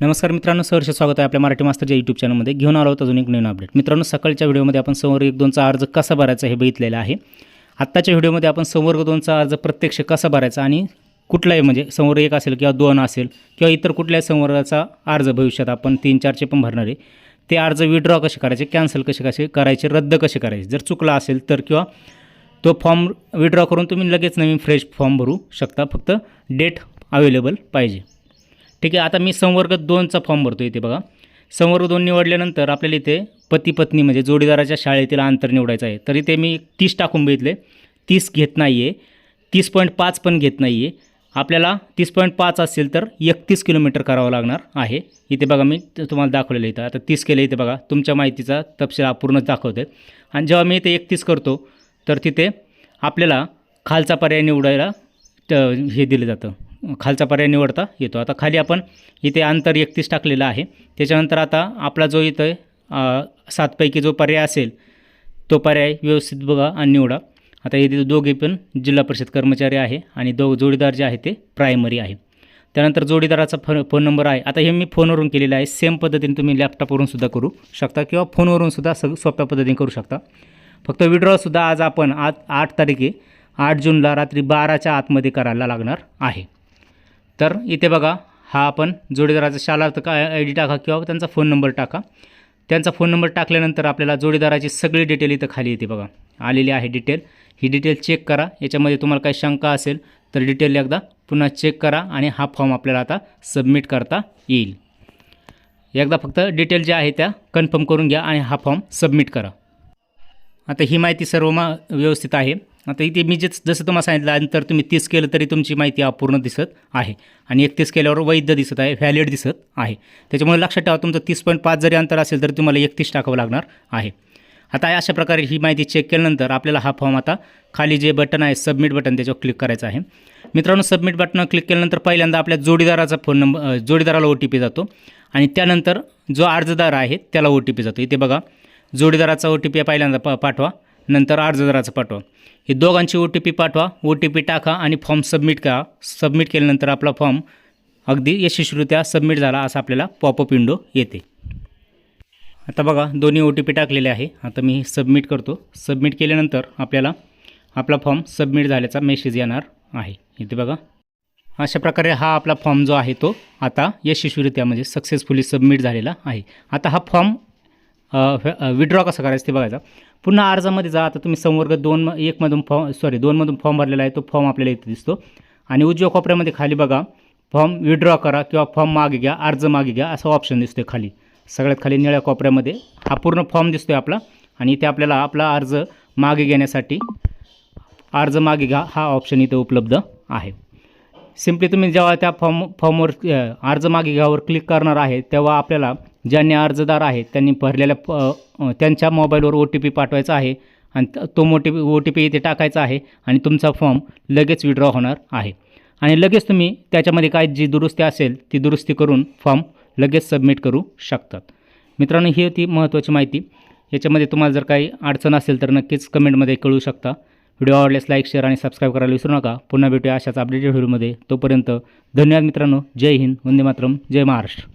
नमस्कार मित्रांनो सहर्ष स्वागत आहे आपल्या मराठी मास्टरच्या यूट्यूब चॅनलमध्ये घेऊन आलो होतो अजून एक नवीन अपडेट मित्रांनो सकाळच्या व्हिडिओमध्ये आपण संवर्ग दोनचा अर्ज कसा भरायचा हे बघितलेलं आहे. आत्ताच्या व्हिडिओमध्ये आपण संवर्ग दोनचा अर्ज प्रत्यक्ष कसा भरायचा आणि कुठलाही म्हणजे संवर्ग एक असेल किंवा दोन असेल किंवा इतर कुठल्याही संवर्गाचा अर्ज भविष्यात आपण तीन चारचे पण भरणार आहे. ते अर्ज विड्रॉ कसे करायचे कॅन्सल कसे कसे करायचे रद्द कसे करायचे? जर चुकला असेल तर किंवा तो फॉर्म विड्रॉ करून तुम्ही लगेच नवीन फ्रेश फॉर्म भरू शकता. फक्त डेट अवेलेबल पाहिजे. ठीक आहे आता मी संवर्ग दोनचा फॉर्म भरतो इथे बघा. संवर्ग दोन निवडल्यानंतर आपल्याला इथे पती पत्नी म्हणजे जोडीदाराच्या शाळेतील अंतर निवडायचं आहे. तर इथे मी तीस टाकून बघितले. तीस घेत नाही आहे तीस पॉईंट पाच पण घेत नाही आहे आपल्याला तीस पॉईंट पाच असेल तर एकतीस किलोमीटर करावं लागणार आहे. इथे बघा मी तुम्हाला दाखवलेलं इथं. आता तीस केलं इथे बघा. तुमच्या माहितीचा तपशील पूर्णच दाखवते आणि जेव्हा मी इथे एकतीस करतो तर तिथे आपल्याला खालचा पर्याय निवडायला त हे दिलं जातं. खालचा पर्याय निवडता येतो. आता खाली आपण इथे अंतर एकतीस टाकलेलं आहे. त्याच्यानंतर आता आपला जो इथं सातपैकी जो पर्याय असेल तो पर्याय व्यवस्थित बघा आणि निवडा. आता इथे दोघे पण जिल्हा परिषद कर्मचारी आहे आणि दो जोडीदार जे आहे ते प्रायमरी आहे. त्यानंतर जोडीदाराचा फोन फोन नंबर आहे. आता हे मी फोनवरून केलेलं आहे. सेम पद्धतीने तुम्ही लॅपटॉपवरून सुद्धा करू शकता किंवा फोनवरून सुद्धा सग सोप्या पद्धतीने करू शकता. फक्त विड्रॉसुद्धा आज आपण आज आठ तारीखे आठ जूनला रात्री बाराच्या आतमध्ये करायला लागणार आहे. तर इथे बघा हा आपण जोडीदाराचा शालार्थ का आय डी टाका किंवा त्यांचा फोन नंबर टाका. त्यांचा फोन नंबर टाकल्यानंतर आपल्याला जोडीदाराची सगळी डिटेल इथं खाली येते बघा. आलेली आहे डिटेल ही डिटेल चेक करा. याच्यामध्ये तुम्हाला काही शंका असेल तर डिटेल एकदा पुन्हा चेक करा आणि हा फॉर्म आपल्याला आता सबमिट करता येईल. एकदा फक्त डिटेल ज्या आहे त्या कन्फर्म करून घ्या आणि हा फॉर्म सबमिट करा. आता ही माहिती सर्व मा व्यवस्थित आहे. आता इथे मी जे जसं तुम्हाला सांगितलं नंतर तुम्ही तीस केलं तरी तुमची माहिती अपूर्ण दिसत आहे. आणि एकतीस केल्यावर वैध दिसत आहे व्हॅलिड दिसत आहे. त्याच्यामुळे लक्षात ठेवा तुमचं तीस पॉईंट पाच जरी अंतर असेल तरी तुम्हाला एकतीस टाकावं लागणार आहे. आता अशा प्रकारे ही माहिती चेक केल्यानंतर आपल्याला हा फॉर्म आता खाली जे बटन आहे सबमिट बटन त्याच्यावर क्लिक करायचं आहे. मित्रांनो सबमिट बटन क्लिक केल्यानंतर पहिल्यांदा आपल्या जोडीदाराचा फोन नंबर जोडीदाराला ओ टी पी जातो. आणि त्यानंतर जो अर्जदार आहे त्याला ओ टी पी जातो. इथे बघा जोडीदाराचा ओ टी पी पहिल्यांदा प पाठवा. नंतर अर्जदाराचं पाठवा. हे दोघांची ओ टी पी पाठवा. ओ टी पी टाका आणि फॉर्म सबमिट करा. सबमिट केल्यानंतर आपला फॉर्म अगदी यशस्वीरित्या सबमिट झाला असं आपल्याला पॉपअप विंडो येते. आता बघा दोन्ही ओ टी पी टाकलेले आहे. आता मी सबमिट करतो. सबमिट केल्यानंतर आपल्याला आपला फॉर्म सबमिट झाल्याचा मेसेज येणार आहे. इथे बघा. अशा प्रकारे हा आपला फॉर्म जो आहे तो आता यशस्वीरित्या म्हणजे सक्सेसफुली सबमिट झालेला आहे. आता हा फॉर्म विड्रॉ कसं करायचं ते बघायचा. पुन्हा अर्जामध्ये जा आता तुम्ही संवर्ग दोन एकमधून फॉर्म सॉरी दोनमधून फॉर्म भरलेला आहे तो फॉर्म आपल्याला इथे दिसतो. आणि उजव्या कोपऱ्यामध्ये खाली बघा फॉर्म विड्रॉ करा किंवा फॉर्म मागे घ्या अर्ज मागे घ्या असा ऑप्शन दिसतो खाली. सगळ्यात खाली निळ्या कोपऱ्यामध्ये. हा पूर्ण फॉर्म दिसतो आपला. आणि इथे आपल्याला आपला अर्ज मागे घेण्यासाठी अर्ज मागे घ्या हा ऑप्शन इथे उपलब्ध आहे. सिम्पली तुम्ही जेव्हा त्या फॉर्म फॉर्मवर अर्ज मागे घ्यावर क्लिक करणार आहे तेव्हा आपल्याला ज्यांनी अर्जदार आहेत त्यांनी भरलेल्या प त्यांच्या मोबाईलवर ओ टी पी पाठवायचा आहे आणि तो मोटी ओ टी पी इथे टाकायचा आहे आणि तुमचा फॉर्म लगेच विड्रॉ होणार आहे. आणि लगेच तुम्ही त्याच्यामध्ये काय जी दुरुस्ती असेल ती दुरुस्ती करून फॉर्म लगेच सबमिट करू शकतात. मित्रांनो ही होती महत्त्वाची माहिती. याच्यामध्ये तुम्हाला जर काही अडचण असेल तर नक्कीच कमेंटमध्ये कळू शकता. व्हिडिओ आवडल्यास लाईक शेअर आणि सबस्क्राईब करायला विसरू नका. पुन्हा भेटूया अशाच अपडेटेड व्हिडिओमध्ये. तोपर्यंत धन्यवाद मित्रांनो. जय हिंद. वंदे मातरम. जय महाराष्ट्र.